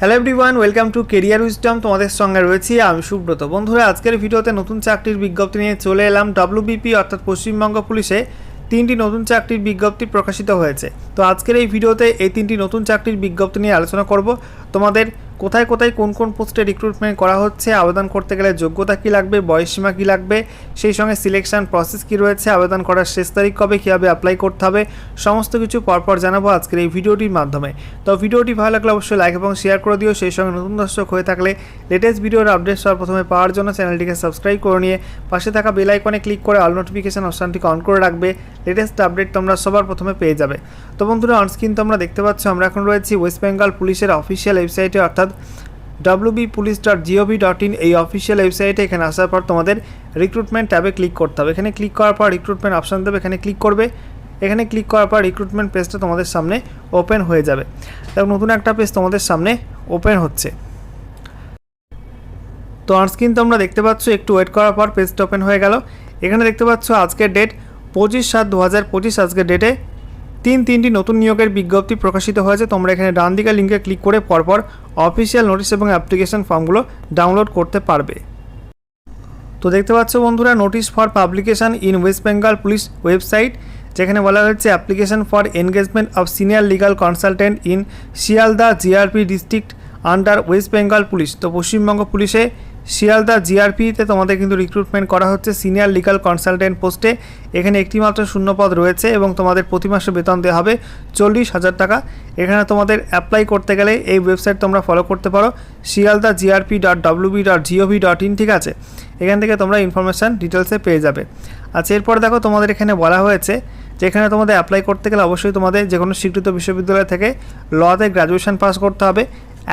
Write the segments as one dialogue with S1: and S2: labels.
S1: Hello everyone welcome to Career Wisdom তোমাদের সঙ্গে রয়েছি আমি সুব্রত। বন্ধুরা, আজকের ভিডিওতে নতুন চাকরির বিজ্ঞপ্তি নিয়ে চলে এলাম ডব্লিউবিপি অর্থাৎ পশ্চিমবঙ্গ পুলিশে তিনটি নতুন চাকরির বিজ্ঞপ্তি প্রকাশিত হয়েছে। তো আজকের এই ভিডিওতে এই তিনটি নতুন চাকরির বিজ্ঞপ্তি নিয়ে আলোচনা করব। তোমাদের কোথায় কোথায় কোন কোন পোস্টে রিক্রুটমেন্ট করা হচ্ছে, আবেদন করতে গেলে যোগ্যতা কী লাগবে, বয়সসীমা কী লাগবে, সেই সঙ্গে সিলেকশন প্রসেস কী রয়েছে, আবেদন করার শেষ তারিখ কবে, কীভাবে অ্যাপ্লাই করতে হবে, সমস্ত কিছু পরপর জানাব আজকের এই ভিডিওটির মাধ্যমে। তো ভিডিওটি ভালো লাগলে অবশ্যই লাইক এবং শেয়ার করে দিও, সেই সঙ্গে নতুন দর্শক হয়ে থাকলে লেটেস্ট ভিডিওর আপডেট সবার প্রথমে পাওয়ার জন্য চ্যানেলটিকে সাবস্ক্রাইব করে নিয়ে পাশে থাকা বেল আইকনে ক্লিক করে অল নোটিফিকেশান অপশানটিকে অন করে রাখবে লেটেস্ট আপডেট তোমরা সবার প্রথমে পেয়ে যাবে। তো বন্ধুরা অনস্ক্রিন তোমরা দেখতে পাচ্ছ, আমরা এখন রয়েছি ওয়েস্ট বেঙ্গল পুলিশের অফিসিয়াল ওয়েবসাইটে অর্থাৎ WB police dot GOV dot in এই অফিসিয়াল ওয়েবসাইটে এখানে আসার পর তোমাদের রিক্রুটমেন্ট ট্যাবে ক্লিক করতে হবে। এখানে ক্লিক করার পর রিক্রুটমেন্ট অপশান দেবে, এখানে ক্লিক করবে। এখানে ক্লিক করার পর রিক্রুটমেন্ট পেজটা তোমাদের সামনে ওপেন হয়ে যাবে। দেখো, নতুন একটা পেজ তোমাদের সামনে ওপেন হচ্ছে। তো অনস্ক্রিন তোমরা দেখতে পাচ্ছ, একটু ওয়েট করার পর পেজটা ওপেন হয়ে গেল। এখানে দেখতে পাচ্ছ, আজকের ডেট পঁচিশ সাত দু হাজার পঁচিশ, আজকের ডেটে তিন তিনটি নতুন নিয়োগের বিজ্ঞপ্তি প্রকাশিত হয়েছে। তোমরা এখানে ডান দিকে লিঙ্কে ক্লিক করে পরপর অফিসিয়াল নোটিশ এবং অ্যাপ্লিকেশন ফর্মগুলো ডাউনলোড করতে পারবে। তো দেখতে পাচ্ছ বন্ধুরা notice for publication in West Bengal police website যেখানে বলা হয়েছে application for engagement of senior legal consultant in Sealdah GRP district under West Bengal police তো পশ্চিমবঙ্গ পুলিশে শিয়ালদা জিআরপিতে তোমাদের কিন্তু রিক্রুটমেন্ট করা হচ্ছে সিনিয়র লিগাল কনসালটেন্ট পোস্টে এখানে একটি মাত্র শূন্যপদ রয়েছে এবং তোমাদের প্রতি মাসে বেতন দেওয়া হবে চল্লিশ হাজার টাকা। এখানে তোমাদের অ্যাপ্লাই করতে গেলে এই ওয়েবসাইট তোমরা ফলো করতে পারো, Sealdah GRP dot WB dot GOV dot in ঠিক আছে? এখান থেকে তোমরা ইনফরমেশান ডিটেলসে পেয়ে যাবে। আচ্ছা এরপর দেখো তোমাদের এখানে বলা হয়েছে যে এখানে তোমাদের অ্যাপ্লাই করতে গেলে অবশ্যই তোমাদের যে কোনো স্বীকৃত বিশ্ববিদ্যালয় থেকে লতে গ্র্যাজুয়েশন পাস করতে হবে।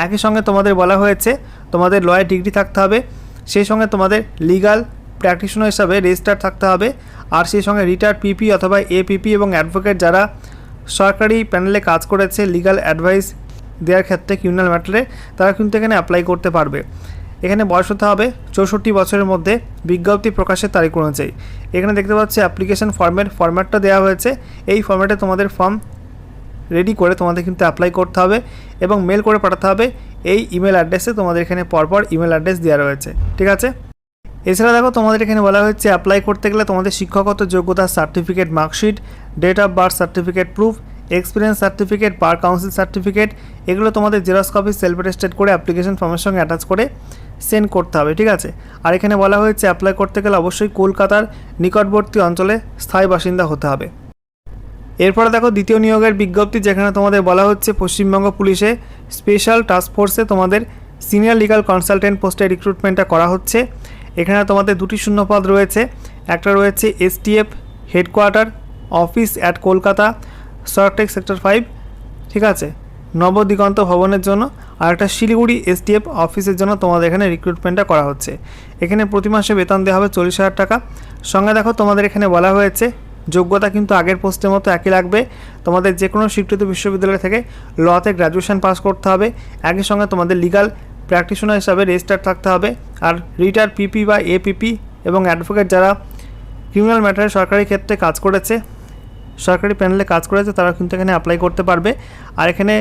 S1: একই সঙ্গে তোমাদের বলা হয়েছে, তোমাদের লয়ের ডিগ্রি থাকতে হবে, সেই সঙ্গে তোমাদের লিগাল প্র্যাকটিশনার হিসাবে রেজিস্টার থাকতে হবে, আর সেই সঙ্গে রিটায়ার্ড পিপি অথবা এপিপি এবং অ্যাডভোকেট যারা সরকারি প্যানেলে কাজ করেছে, লিগাল অ্যাডভাইস দেওয়ার ক্ষেত্রে ক্রিমিনাল ম্যাটারে তারা কিন্তু এখানে অ্যাপ্লাই করতে পারবে। এখানে বয়স হতে হবে চৌষট্টি বছরের মধ্যে, বিজ্ঞপ্তি প্রকাশের তারিখ অনুযায়ী। এখানে দেখতে পাচ্ছি অ্যাপ্লিকেশন ফর্মের ফর্ম্যাটটা দেওয়া হয়েছে। এই ফর্ম্যাটে তোমাদের ফর্ম রেডি করে তোমাদের কিন্তু অ্যাপ্লাই করতে হবে এবং মেল করে পাঠাতে হবে। এই ইমেল অ্যাড্রেসে তোমাদের এখানে পরপর ইমেল অ্যাড্রেস দেওয়া রয়েছে। ঠিক আছে? এছাড়া দেখো, তোমাদের এখানে বলা হচ্ছে অ্যাপ্লাই করতে গেলে তোমাদের শিক্ষাগত যোগ্যতার certificate marksheet date of birth certificate proof experience certificate bar council certificate এগুলো তোমাদের জেরক্স কপি সেলফ অ্যাটেস্টেড করে অ্যাপ্লিকেশন ফর্মের সঙ্গে অ্যাটাচ করে সেন্ড করতে হবে। ঠিক আছে? আর এখানে বলা হয়েছে অ্যাপ্লাই করতে গেলে অবশ্যই কলকাতার নিকটবর্তী অঞ্চলে স্থায়ী বাসিন্দা হতে হবে। এরপরে দেখো দ্বিতীয় নিয়োগের বিজ্ঞপ্তি, যেখানে তোমাদের বলা হচ্ছে পশ্চিমবঙ্গ পুলিশে স্পেশাল টাস্ক ফোর্সে তোমাদের সিনিয়র লিগাল কনসালটেন্ট পোস্টে রিক্রুটমেন্টটা করা হচ্ছে। এখানে তোমাদের দুটি শূন্যপদ রয়েছে। একটা রয়েছে STF headquarter office at Kolkata সরটেক sector five ঠিক আছে? নবদিগন্ত ভবনের জন্য। আর একটা শিলিগুড়ি এসটিএফ অফিসের জন্য তোমাদের এখানে রিক্রুটমেন্টটা করা হচ্ছে। এখানে প্রতি মাসে বেতন দেওয়া হবে চল্লিশ হাজার টাকা। সঙ্গে দেখো তোমাদের এখানে বলা হয়েছে যোগ্যতা কিন্তু আগের পোস্টের মতো একই লাগবে। তোমাদের যে কোনো স্বীকৃত বিশ্ববিদ্যালয় থেকে লতে গ্র্যাজুয়েশন পাস করতে হবে। একই সঙ্গে তোমাদের লিগাল প্র্যাকটিশনার হিসাবে রেজিস্টার থাকতে হবে। আর রিটার পিপি বা এপিপি এবং অ্যাডভোকেট যারা ক্রিমিনাল ম্যাটারে সরকারি ক্ষেত্রে কাজ করেছে, সরকারি প্যানেলে কাজ করেছে তারা কিন্তু এখানে অ্যাপ্লাই করতে পারবে। আর এখানে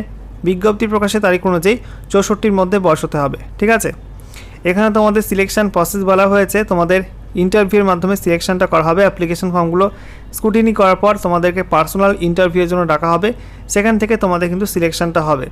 S1: বিজ্ঞপ্তি প্রকাশের তারিখ অনুযায়ী চৌষট্টির মধ্যে বয়স হতে হবে, ঠিক আছে? এখানে তোমাদের সিলেকশন প্রসেস বলা হয়েছে। তোমাদের ইন্টারভিউর মাধ্যমে সিলেকশনটা করা হবে অ্যাপ্লিকেশন ফর্মগুলো স্কুটিনি করার পর তোমাদেরকে পার্সোনাল ইন্টারভিউয়ের জন্য ডাকা হবে। সেখান থেকে তোমাদের কিন্তু সিলেকশনটা হবে।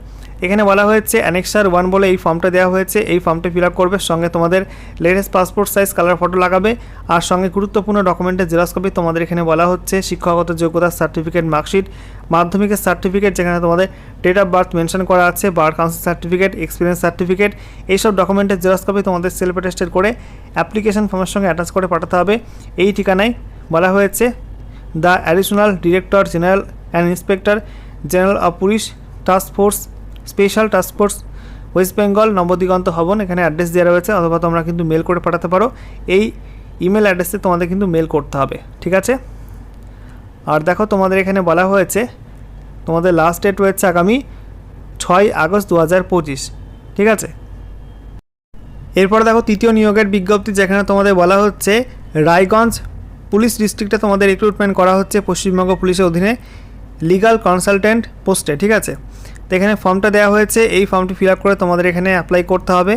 S1: এখানে বলা হয়েছে, অ্যানেক্সার ওয়ান বলে এই ফর্মটা দেওয়া হয়েছে। এই ফর্মটা ফিল আপ করবে, সঙ্গে তোমাদের latest passport size, colour, photo লাগাবে। আর সঙ্গে গুরুত্বপূর্ণ ডকুমেন্টের জেরক্স কপি তোমাদের এখানে বলা হচ্ছে, শিক্ষাগত যোগ্যতার সার্টিফিকেট, মার্কশিট, মাধ্যমিকের সার্টিফিকেট, যেখানে তোমাদের ডেট অফ বার্থ মেনশন করা আছে, bar council certificate, experience certificate, এইসব ডকুমেন্টের জেরক্স কপি তোমাদের সেলফ অ্যাটেস্টেড করে অ্যাপ্লিকেশন ফর্মের সঙ্গে অ্যাটাচ করে পাঠাতে হবে। এই ঠিকানায় বলা হয়েছে the additional director general and inspector general of police task force, special task force, West Bengal Nabadiganta Bhavan, এখানে অ্যাড্রেস দেওয়া রয়েছে, অথবা তোমরা কিন্তু মেল করে পাঠাতে পারো। এই ইমেল অ্যাড্রেসে তোমাদের কিন্তু মেল করতে হবে, ঠিক আছে? আর দেখো, তোমাদের এখানে বলা হয়েছে, তোমাদের লাস্ট ডেট রয়েছে আগামী ছয় আগস্ট দু হাজার পঁচিশ, ঠিক আছে? এরপর দেখো, তৃতীয় নিয়োগের বিজ্ঞপ্তি, যেখানে তোমাদের বলা হচ্ছে, রায়গঞ্জ পুলিশ ডিস্ট্রিক্টে তোমাদের রিক্রুটমেন্ট করা হচ্ছে পশ্চিমবঙ্গ পুলিশের অধীনে লিগাল কনসালটেন্ট পোস্টে ঠিক আছে? তো এখানে ফর্মটা দেওয়া হয়েছে, এই ফর্মটি ফিল করে তোমাদের এখানে অ্যাপ্লাই করতে হবে।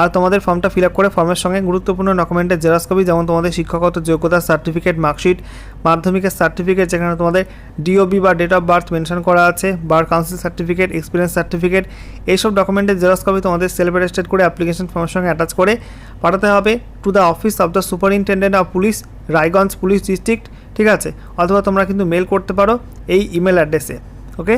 S1: আর তোমাদের ফর্মটা ফিল করে ফর্মের সঙ্গে গুরুত্বপূর্ণ ডকুমেন্টের জেরক্স কপি যেমন তোমাদের শিক্ষাগত যোগ্যতার সার্টিফিকেট মার্কশিট মাধ্যমিকের সার্টিফিকেট যেখানে তোমাদের ডিওবি বা ডেট অফ বার্থ মেনশন করা আছে bar council certificate experience certificate এইসব ডকুমেন্টের জেরক্স কপি তোমাদের সেলফ অ্যাটেস্টেড করে অ্যাপ্লিকেশন ফর্মের সঙ্গে অ্যাটাচ করে পাঠাতে হবে to the office of the superintendent of police Raiganj police district ঠিক আছে? অথবা তোমরা কিন্তু মেল করতে পারো এই ইমেল অ্যাড্রেসে ওকে